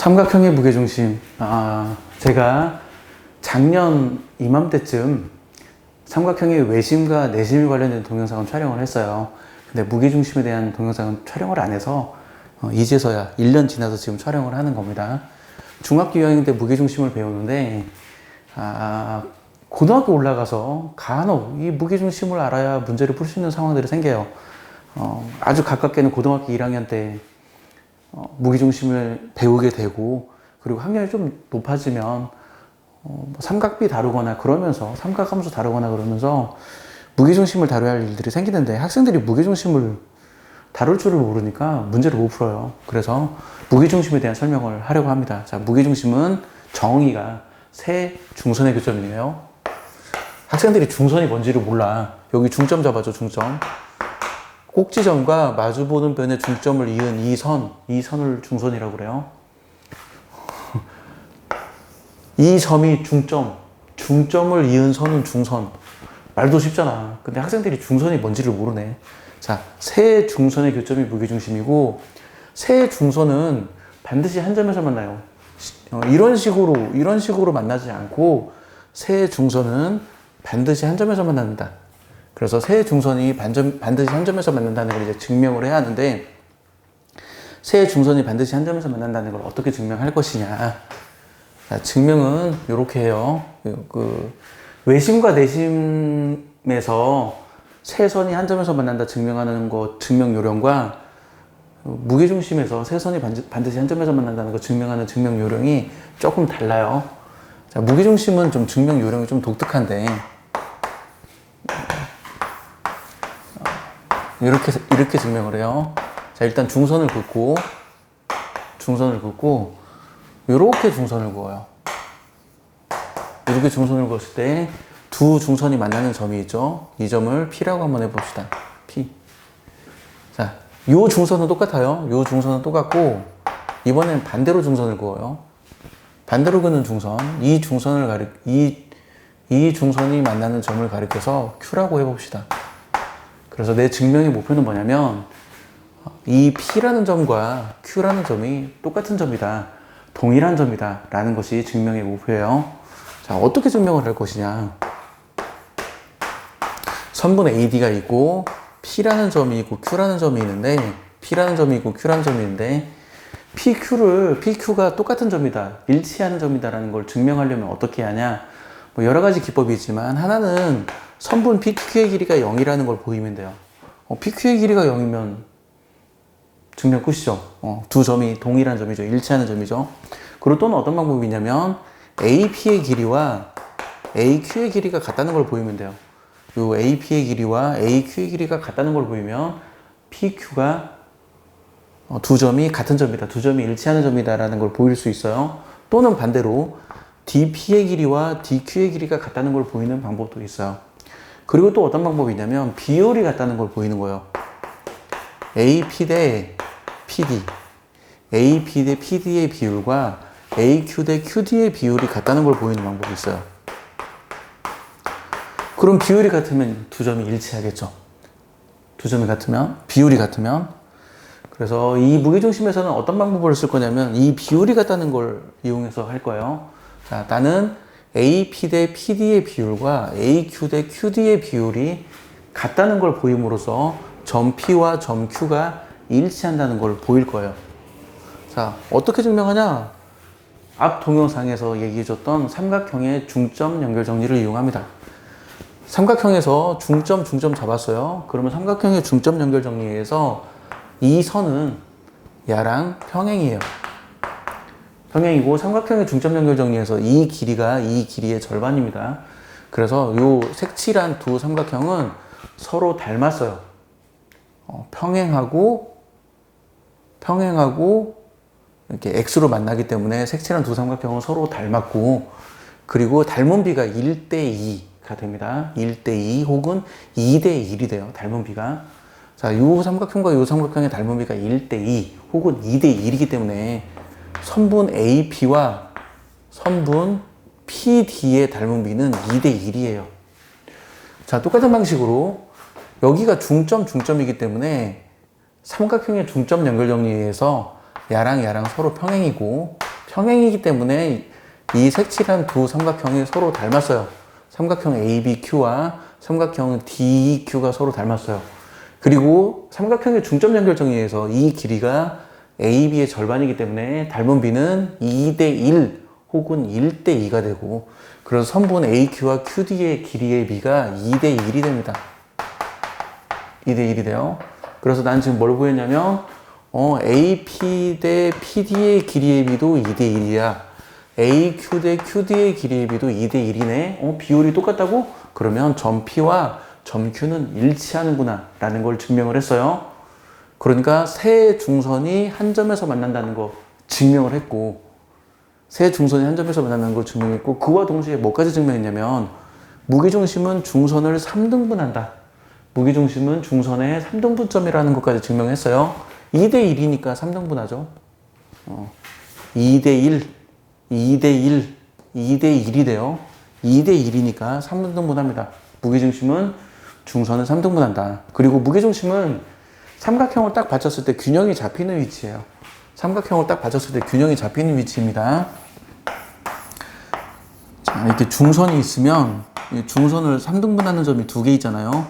삼각형의 무게중심. 아, 제가 작년 이맘때쯤 삼각형의 외심과 내심이 관련된 동영상을 촬영을 했어요. 근데 무게중심에 대한 동영상은 촬영을 안 해서 어, 이제서야 1년 지나서 지금 촬영을 하는 겁니다. 중학교 2학년 때 무게중심을 배우는데 아, 고등학교 올라가서 간혹 이 무게중심을 알아야 문제를 풀 수 있는 상황들이 생겨요. 어, 아주 가깝게는 고등학교 1학년 때 어, 무게중심을 배우게 되고 그리고 학년이 좀 높아지면 어, 뭐 삼각비 다루거나 그러면서 삼각함수 다루거나 그러면서 무게중심을 다뤄야 할 일들이 생기는데 학생들이 무게중심을 다룰 줄을 모르니까 문제를 못 풀어요. 그래서 무게중심에 대한 설명을 하려고 합니다. 자, 무게중심은 정의가 세 중선의 교점이에요. 학생들이 중선이 뭔지를 몰라. 여기 중점 잡아줘, 중점. 꼭지점과 마주보는 변의 중점을 이은 이 선, 이 선을 중선이라고 그래요. 이 점이 중점, 중점을 이은 선은 중선. 말도 쉽잖아. 근데 학생들이 중선이 뭔지를 모르네. 자, 세 중선의 교점이 무게중심이고, 세 중선은 반드시 한 점에서 만나요. 어, 이런 식으로, 이런 식으로 만나지 않고, 세 중선은 반드시 한 점에서 만납니다. 그래서 세 중선이 반점, 반드시 한 점에서 만난다는 걸 이제 증명을 해야 하는데, 세 중선이 반드시 한 점에서 만난다는 걸 어떻게 증명할 것이냐. 자, 증명은 이렇게 해요. 그, 그 외심과 내심에서 세 선이 한 점에서 만난다 증명하는 거 증명 요령과 무게 중심에서 세 선이 반드- 반드시 한 점에서 만난다는 거 증명하는 증명 요령이 조금 달라요. 자, 무게 중심은 좀 증명 요령이 좀 독특한데 이렇게 이렇게 증명을 해요. 자, 일단 중선을 긋고 중선을 긋고 이렇게 중선을 그어요. 이렇게 중선을 그었을 때 두 중선이 만나는 점이 있죠. 이 점을 P라고 한번 해봅시다. P. 자, 요 중선은 똑같아요. 요 중선은 똑같고 이번엔 반대로 중선을 그어요. 반대로 그는 중선. 이 중선을 가리 이, 이 중선이 만나는 점을 가리켜서 Q라고 해봅시다. 그래서 내 증명의 목표는 뭐냐면 이 P라는 점과 Q라는 점이 똑같은 점이다. 동일한 점이다. 라는 것이 증명의 목표예요. 자, 어떻게 증명을 할 것이냐. 선분 AD가 있고 P라는 점이 있고 Q라는 점이 있는데 P라는 점이 있고 Q라는 점이 있는데 PQ를 PQ가 똑같은 점이다. 일치하는 점이다라는 걸 증명하려면 어떻게 하냐. 뭐 여러 가지 기법이 있지만 하나는 선분 PQ의 길이가 0이라는 걸 보이면 돼요. 어, PQ의 길이가 0이면 증명 끝이죠. 어, 두 점이 동일한 점이죠. 일치하는 점이죠. 그리고 또는 어떤 방법이 있냐면 AP의 길이와 AQ의 길이가 같다는 걸 보이면 돼요. 요 AP의 길이와 AQ의 길이가 같다는 걸 보이면 PQ가 어, 두 점이 같은 점이다. 두 점이 일치하는 점이다라는 걸 보일 수 있어요. 또는 반대로 DP의 길이와 DQ의 길이가 같다는 걸 보이는 방법도 있어요. 그리고 또 어떤 방법이 있냐면 비율이 같다는 걸 보이는 거예요. AP 대 PD, AP 대 PD의 비율과 AQ 대 QD의 비율이 같다는 걸 보이는 방법이 있어요. 그럼 비율이 같으면 두 점이 일치하겠죠. 두 점이 같으면, 비율이 같으면. 그래서 이 무게중심에서는 어떤 방법을 쓸 거냐면 이 비율이 같다는 걸 이용해서 할 거예요. 자, 나는 AP 대 PD의 비율과 AQ 대 QD의 비율이 같다는 걸 보임으로써 점 P와 점 Q가 일치한다는 걸 보일 거예요. 자, 어떻게 증명하냐? 앞 동영상에서 얘기해줬던 삼각형의 중점 연결 정리를 이용합니다. 삼각형에서 중점, 중점 잡았어요. 그러면 삼각형의 중점 연결 정리에서 이 선은 야랑 평행이에요. 평행이고 삼각형의 중점 연결 정리에서 이 길이가 이 길이의 절반입니다. 그래서 요 색칠한 두 삼각형은 서로 닮았어요. 어, 평행하고 평행하고 이렇게 x로 만나기 때문에 색칠한 두 삼각형은 서로 닮았고 그리고 닮은 비가 1대 2가 됩니다. 1대 2 혹은 2대 1이 돼요. 닮은 비가. 자, 요 삼각형과 요 삼각형의 닮은 비가 1대 2 혹은 2대 1이기 때문에 선분 AP와 선분 PD의 닮은 비는 2대 1이에요. 자, 똑같은 방식으로 여기가 중점, 중점이기 때문에 삼각형의 중점 연결 정리에서 야랑 야랑 서로 평행이고 평행이기 때문에 이 색칠한 두 삼각형이 서로 닮았어요. 삼각형 ABQ와 삼각형 DEQ가 서로 닮았어요. 그리고 삼각형의 중점 연결점에 의해서 이 길이가 AB의 절반이기 때문에 닮은 B는 2대1 혹은 1대2가 되고 그래서 선분 AQ와 QD의 길이의 B가 2대1이 됩니다. 2대1이 돼요. 그래서 난 지금 뭘 구했냐면 어, AP 대 PD의 길이의 B도 2대1이야. AQ 대 QD의 길이의 B도 2대1이네. 어, 비율이 똑같다고? 그러면 점 P와 점 Q는 일치하는구나 라는 걸 증명을 했어요. 그러니까 세 중선이 한 점에서 만난다는 거 증명을 했고 세 중선이 한 점에서 만난다는 걸 증명했고 그와 동시에 뭐까지 증명했냐면 무게중심은 중선을 3등분한다. 무게중심은 중선의 3등분점이라는 것까지 증명했어요. 2대1이니까 3등분하죠. 어, 2대1, 2대1, 2대1이 돼요. 2대1이니까 3등분합니다. 무게중심은 중선을 3등분한다. 그리고 무게중심은 삼각형을 딱 받쳤을 때 균형이 잡히는 위치예요. 삼각형을 딱 받쳤을 때 균형이 잡히는 위치입니다. 자, 이렇게 중선이 있으면 이 중선을 3등분하는 점이 두 개 있잖아요.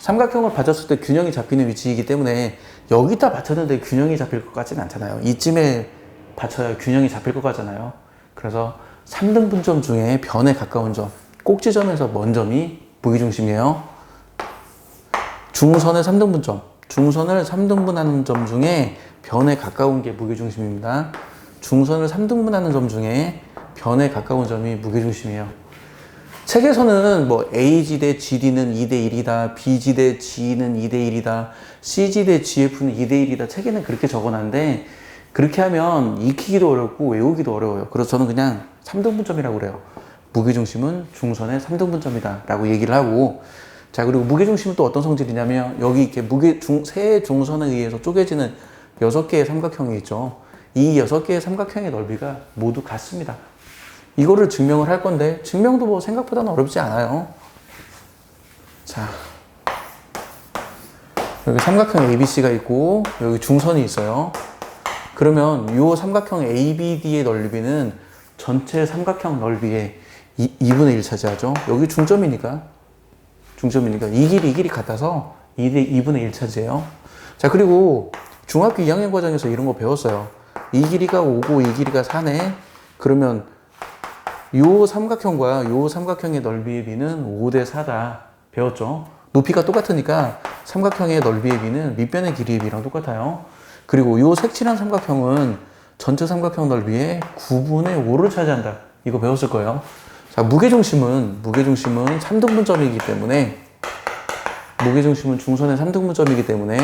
삼각형을 받쳤을 때 균형이 잡히는 위치이기 때문에 여기다 받쳤는데 균형이 잡힐 것 같지는 않잖아요. 이쯤에 받쳐야 균형이 잡힐 것 같잖아요. 그래서 3등분점 중에 변에 가까운 점, 꼭지점에서 먼 점이 무게중심이에요. 중선의 3등분점, 중선을 3등분하는 점 중에 변에 가까운 게 무게중심입니다. 중선을 3등분하는 점 중에 변에 가까운 점이 무게중심이에요. 책에서는 뭐 AG 대 GD는 2대 1이다, BG 대 G는 2대 1이다, CG 대 GF는 2대 1이다. 책에는 그렇게 적어놨는데 그렇게 하면 익히기도 어렵고 외우기도 어려워요. 그래서 저는 그냥 3등분점이라고 그래요. 무게중심은 중선의 3등분점이다 라고 얘기를 하고 자 그리고 무게중심은 또 어떤 성질이냐면 여기 이렇게 무게 중, 세 중선에 의해서 쪼개지는 여섯 개의 삼각형이 있죠. 이 여섯 개의 삼각형의 넓이가 모두 같습니다. 이거를 증명을 할 건데 증명도 뭐 생각보다는 어렵지 않아요. 자 여기 삼각형 ABC가 있고 여기 중선이 있어요. 그러면 이 삼각형 ABD의 넓이는 전체 삼각형 넓이의 2, 2분의 1 차지하죠. 여기 중점이니까 중점이니까 이 길이 이 길이 같아서 2대 2분의 1 차지해요. 자 그리고 중학교 2학년 과정에서 이런 거 배웠어요. 이 길이가 5고 이 길이가 4네. 그러면 요 삼각형과 요 삼각형의 넓이의 비는 5 대 4다. 배웠죠? 높이가 똑같으니까 삼각형의 넓이의 비는 밑변의 길이의 비랑 똑같아요. 그리고 요 색칠한 삼각형은 전체 삼각형 넓이의 9분의 5를 차지한다. 이거 배웠을 거예요. 자, 무게중심은, 무게중심은 3등분점이기 때문에, 무게중심은 중선의 3등분점이기 때문에,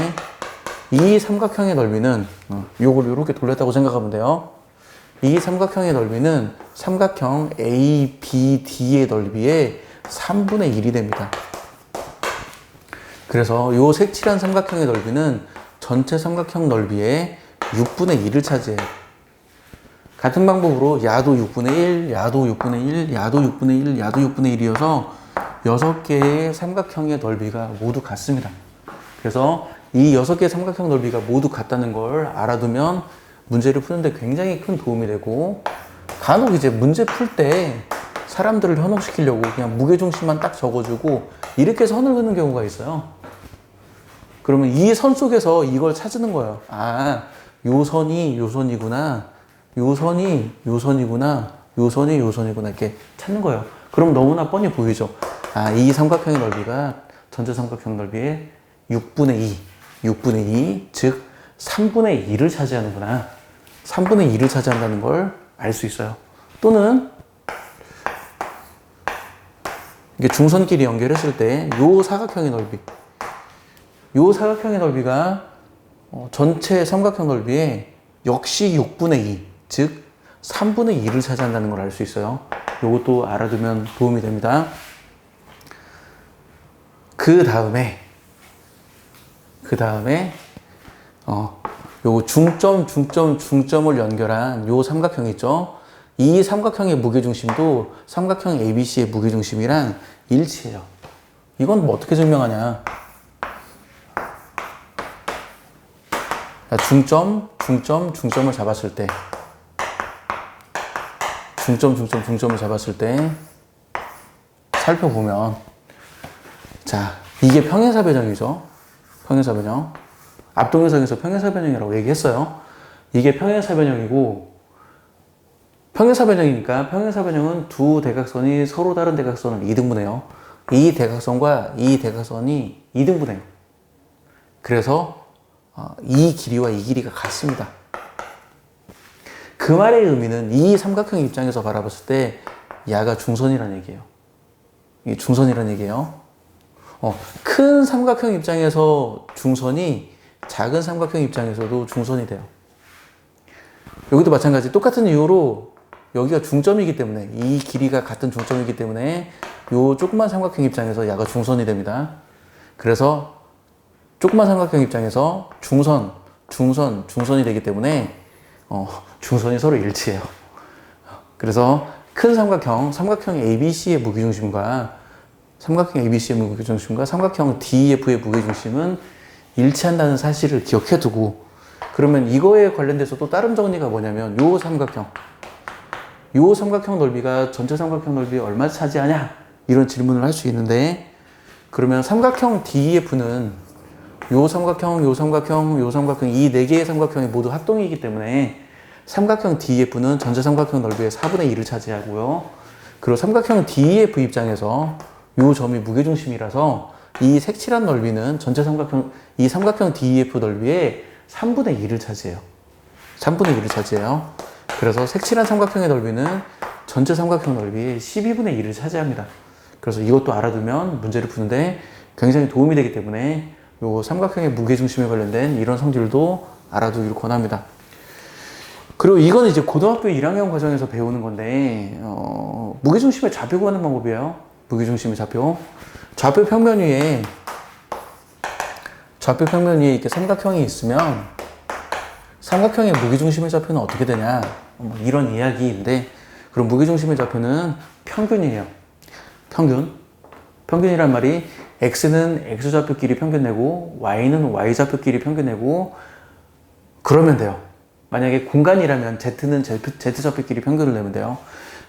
이 삼각형의 넓이는, 어, 요걸 이렇게 돌렸다고 생각하면 돼요. 이 삼각형의 넓이는 삼각형 ABD의 넓이의 3분의 1이 됩니다. 그래서 요 색칠한 삼각형의 넓이는 전체 삼각형 넓이의 6분의 1을 차지해요. 같은 방법으로 야도 6분의 1, 야도 6분의 1, 야도 6분의 1, 야도 6분의 1이어서 6개의 삼각형의 넓이가 모두 같습니다. 그래서 이 6개의 삼각형 넓이가 모두 같다는 걸 알아두면 문제를 푸는데 굉장히 큰 도움이 되고 간혹 이제 문제 풀 때 사람들을 현혹시키려고 그냥 무게중심만 딱 적어주고 이렇게 선을 긋는 경우가 있어요. 그러면 이 선 속에서 이걸 찾는 거예요. 아, 요 선이 요 선이구나. 요 선이 요 선이구나. 요 선이 요 선이구나. 이렇게 찾는 거예요. 그럼 너무나 뻔히 보이죠. 아, 이 삼각형의 넓이가 전체 삼각형 넓이의 6분의 2, 6분의 2, 즉 3분의 2를 차지하는구나. 3분의 2를 차지한다는 걸 알 수 있어요. 또는 이게 중선끼리 연결했을 때 요 사각형의 넓이, 요 사각형의 넓이가 어, 전체 삼각형 넓이의 역시 6분의 2, 즉 3분의 2를 차지한다는 걸 알 수 있어요. 요것도 알아두면 도움이 됩니다. 그 다음에 그 다음에 어 요거 중점 중점 중점을 연결한 요 삼각형 있죠. 이 삼각형의 무게중심도 삼각형 ABC의 무게중심이랑 일치해요. 이건 뭐 어떻게 증명하냐? 중점, 중점, 중점을 잡았을 때 중점, 중점, 중점을 잡았을 때 살펴보면 자, 이게 평행사 변형이죠. 평행사 변형. 앞동영상에서 평행사 변형이라고 얘기했어요. 이게 평행사 변형이고 평행사 변형이니까 평행사 변형은 두 대각선이 서로 다른 대각선을 이등분해요. 이 대각선과 이 대각선이 이등분해요. 그래서 어, 이 길이와 이 길이가 같습니다. 그 말의 의미는 이 삼각형 입장에서 바라봤을 때 야가 중선이라는 얘기예요. 이게 중선이라는 얘기예요. 어, 큰 삼각형 입장에서 중선이 작은 삼각형 입장에서도 중선이 돼요. 여기도 마찬가지 똑같은 이유로 여기가 중점이기 때문에 이 길이가 같은 중점이기 때문에 요 조그만 삼각형 입장에서 야가 중선이 됩니다. 그래서 조그만 삼각형 입장에서 중선, 중선, 중선이 되기 때문에 어, 중선이 서로 일치해요. 그래서 큰 삼각형, 삼각형 ABC의 무게중심과 삼각형 ABC의 무게중심과 삼각형 DEF의 무게중심은 일치한다는 사실을 기억해 두고 그러면 이거에 관련돼서 또 다른 정리가 뭐냐면 요 삼각형 요 삼각형 넓이가 전체 삼각형 넓이에 얼마 차지하냐 이런 질문을 할 수 있는데 그러면 삼각형 DEF는 요 삼각형, 요 삼각형, 요 삼각형 이 네 개의 삼각형이 모두 합동이기 때문에 삼각형 DEF는 전체 삼각형 넓이의 4분의 1을 차지하고요. 그리고 삼각형 DEF 입장에서 요 점이 무게중심이라서 이 색칠한 넓이는 전체 삼각형 이 삼각형 DEF 넓이의 3분의 1을 차지해요. 3분의 1을 차지해요. 그래서 색칠한 삼각형의 넓이는 전체 삼각형 넓이의 12분의 1을 차지합니다. 그래서 이것도 알아두면 문제를 푸는데 굉장히 도움이 되기 때문에 요 삼각형의 무게중심에 관련된 이런 성질도 알아두기를 권합니다. 그리고 이거는 이제 고등학교 1학년 과정에서 배우는 건데 어, 무게중심의 좌표 구하는 방법이에요. 무게중심의 좌표. 좌표 평면 위에 좌표 평면 위에 이렇게 삼각형이 있으면 삼각형의 무게중심의 좌표는 어떻게 되냐 뭐 이런 이야기인데 그럼 무게중심의 좌표는 평균이에요. 평균. 평균이란 말이 x는 x 좌표끼리 평균 내고 y는 y 좌표끼리 평균 내고 그러면 돼요. 만약에 공간이라면 z는 z, 좌표끼리 평균을 내면 돼요.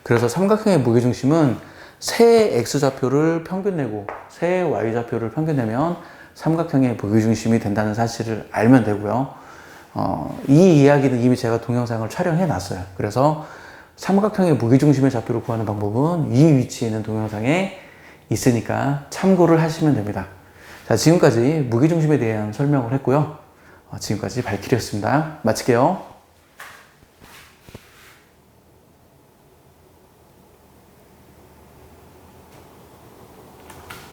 그래서 삼각형의 무게중심은 세 x 좌표를 평균 내고 세 y 좌표를 평균 내면 삼각형의 무게중심이 된다는 사실을 알면 되고요. 어, 이 이야기는 이미 제가 동영상을 촬영해 놨어요. 그래서 삼각형의 무게중심의 좌표를 구하는 방법은 이 위치에 있는 동영상에 있으니까 참고를 하시면 됩니다. 자, 지금까지 무게중심에 대한 설명을 했고요. 어, 지금까지 발키리였습니다. 마칠게요.